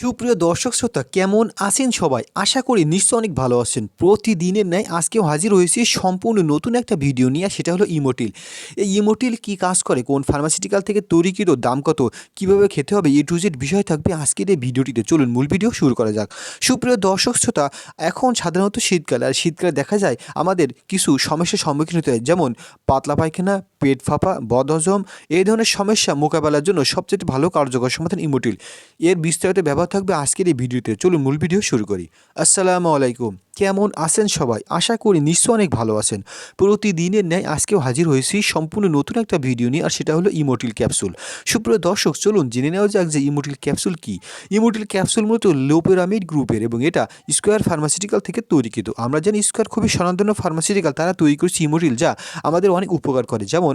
সুপ্রিয় দর্শক শ্রোতা, কেমন আছেন সবাই? আশা করি নিশ্চয় অনেক ভালো আছেন। প্রতিদিনের ন্যায় আজকেও হাজির হয়েছি সম্পূর্ণ নতুন একটা ভিডিও নিয়ে সেটা হলো ইমোটিল এই ইমোটিল কি কাজ করে? কোন ফার্মাসিউটিক্যাল থেকে তৈরিকৃত, দাম কত? কীভাবে খেতে হবে? এ টু জেড বিষয় থাকবে আজকের এই ভিডিওটিতে। চলুন মূল ভিডিও শুরু করা যাক। সুপ্রিয় দর্শক শ্রোতা, এখন সাধারণত শীতকালে, আর শীতকালে দেখা যায় আমাদের কিছু সমস্যার সম্মুখীন হতে হয়। যেমন, পাতলা পায়খানা পেট ফাঁপা বদহজম এই ধরনের সমস্যা মোকাবেলার জন্য সবচেয়ে ভালো কার্যকর সমাধান ইমোটিল। এর বিস্তারিত ব্যবহার থাকবে আজকের এই ভিডিওতে। চলুন মূল ভিডিও শুরু করি। আসসালামু আলাইকুম। কেমন আছেন সবাই? আশা করি নিশ্চয় অনেক ভালো আছেন। প্রতিদিনের ন্যায় আজকেও হাজির হয়েছি সম্পূর্ণ নতুন একটা ভিডিও নিয়ে, আর সেটা হলো ইমোটিল ক্যাপসুল। সুপ্রিয় দর্শক, চলুন জেনে নেওয়া যাক যে ইমোটিল ক্যাপসুল কি। ইমোটিল ক্যাপসুল মূলত লোপেরামিড গ্রুপের, এবং এটা স্কোয়ার ফার্মাসিউটিক্যাল থেকে তৈরিকৃত আমরা জানি স্কোয়ার খুবই স্বনামধন্য ফার্মাসিউটিক্যাল, তারা তৈরি করেছে ইমোটিল, যা আমাদের অনেক উপকার করে। যেমন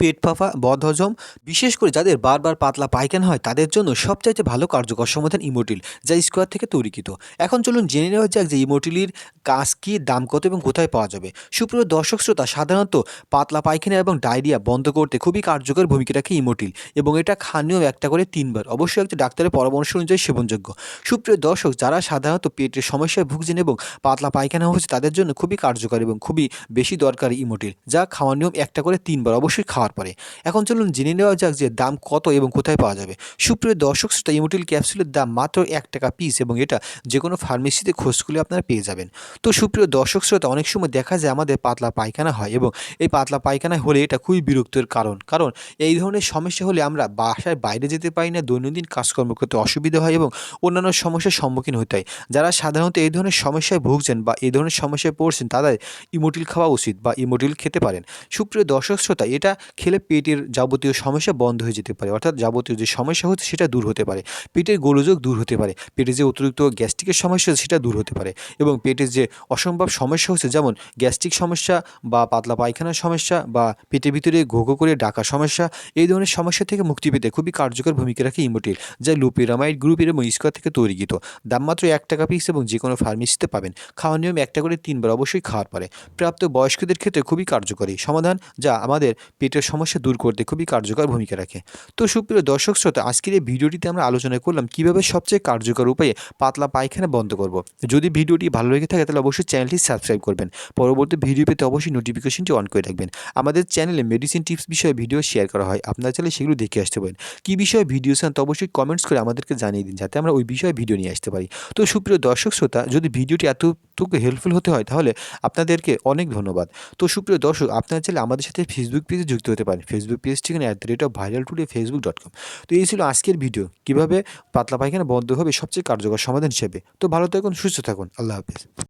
পেট ফাঁপা বদহজম, বিশেষ করে যাদের বারবার পাতলা পায়খানা হয়, তাদের জন্য সবচাইতে ভালো কার্যকর সমাধান ইমোটিল, যা স্কোয়ার থেকে তৈরিকৃত। এখন চলুন জেনে নেওয়া যাক যে ইমোটিলির কাজ কী, দাম কত এবং কোথায় পাওয়া যাবে। সুপ্রিয় দর্শক শ্রোতা, সাধারণত পাতলা পায়খানা এবং ডায়রিয়া বন্ধ করতে খুবই কার্যকর ভূমিকা রাখে ইমোটিল এবং এটা খানীয় একটা করে তিনবার। অবশ্যই একটি ডাক্তারের পরামর্শ অনুযায়ী সেবনযোগ্য। সুপ্রিয় দর্শক, যারা সাধারণত পেটের সমস্যায় ভুগছেন এবং পাতলা পায়খানা হচ্ছে, তাদের জন্য খুবই কার্যকর এবং খুবই বেশি দরকারি ইমোটিল, যা খাওয়ার নিয়ম একটা করে তিনবার। অবশ্যই খাওয়ার পরে। এখন চলুন জেনে নেওয়া যাক যে দাম কত এবং কোথায় পাওয়া যাবে। সুপ্রিয় দর্শক, শ্রোতা ইমোটিল ক্যাপসুলের দাম মাত্র এক টাকা পিস এবং এটা যে কোনো ফার্মেসিতে খোঁজ করলে আপনারা পেয়ে যাবেন। তো সুপ্রিয় দর্শক, শ্রোতা, অনেক সময় দেখা যায় আমাদের পাতলা পায়খানা হয় এবং এই পাতলা পায়খানা হলে এটা খুবই বিরক্তের কারণ। কারণ এই ধরনের সমস্যা হলে আমরা বাসায় বাইরে যেতে পারি না, দৈনন্দিন কাজকর্ম করতে অসুবিধা হয় এবং অন্যান্য সমস্যার সম্মুখীন হতে হয়। যারা সাধারণত এই ধরনের সমস্যায় ভুগছেন বা এই ধরনের সমস্যায় পড়ছেন, তাদের ইমোটিল খাওয়া উচিত বা ইমোটিল খেতে পারেন। সুপ্রিয় দর্শক, শ্রোতা, এটা খেলে পেটের যাবতীয় সমস্যা বন্ধ হয়ে যেতে পারে। অর্থাৎ যাবতীয় যে সমস্যা হচ্ছে সেটা দূর হতে পারে। পেটের গোলযোগ দূর হতে পারে। পেটে যে অতিরিক্ত গ্যাস্ট্রিকের সমস্যা সেটা দূর হতে পারে এবং পেটের যে অসম্ভব সমস্যা হচ্ছে যেমন গ্যাস্ট্রিক সমস্যা বা পাতলা পায়খানার সমস্যা বা পেটের ভিতরে ঘোঘো করে ডাকা সমস্যা, এই ধরনের সমস্যা থেকে মুক্তি পেতে খুবই কার্যকর ভূমিকা রাখে ইমোটিল, যা লুপিরামাইড গ্রুপের এবং স্কোয়ার থেকে তৈরিকৃত দাম মাত্র এক টাকা পিস এবং যে কোনো ফার্মেসিতে পাবেন। খাওয়ার নিয়ম একটা করে তিনবার অবশ্যই খাওয়ার পরে। প্রাপ্ত বয়স্কদের ক্ষেত্রে খুবই কার্যকরী। সমাধান, যা আমাদের পেটের সমস্যা দূর করতে খুবই কার্যকর ভূমিকা রাখে। তো সুপ্রিয় দর্শক শ্রোতা, আজকের এই ভিডিওটিতে আমরা আলোচনা করলাম কীভাবে সবচেয়ে কার্যকর উপায়ে পাতলা পায়খানা বন্ধ করব। যদি ভিডিওটি ভালো লেগে থাকে তাহলে অবশ্যই চ্যানেলটি সাবস্ক্রাইব করবেন। পরবর্তী ভিডিও পেতে অবশ্যই নোটিফিকেশনটি অন করে রাখবেন। আমাদের চ্যানেলে মেডিসিন টিপস বিষয়ে ভিডিও শেয়ার করা হয়। আপনারা চাইলে সেগুলো দেখে আসতে পারেন। কী বিষয়ে ভিডিও চান তো অবশ্যই কমেন্টস করে আমাদেরকে জানিয়ে দিন যাতে আমরা ওই বিষয়ে ভিডিও নিয়ে আসতে পারি। তো সুপ্রিয় দর্শক শ্রোতা, যদি ভিডিওটি এতটুকু হেল্পফুল হতে হয় তাহলে আপনাদেরকে অনেক ধন্যবাদ। তো সুপ্রিয় দর্শক, আপনারা চাইলে আমাদের সাথে ফেসবুক পেজে যুক্ত হতে পারেন। ফেসবুক পেজ ঠিকানা at the rate of viral today Facebook dot com তো এই ছিল আজকের ভিডিও কীভাবে পাতলা পায়খানা বন্ধ হবে সবচেয়ে কার্যকর সমাধান হিসেবে। তো ভালো থাকুন, সুস্থ থাকুন। আল্লাহ হাফিজ।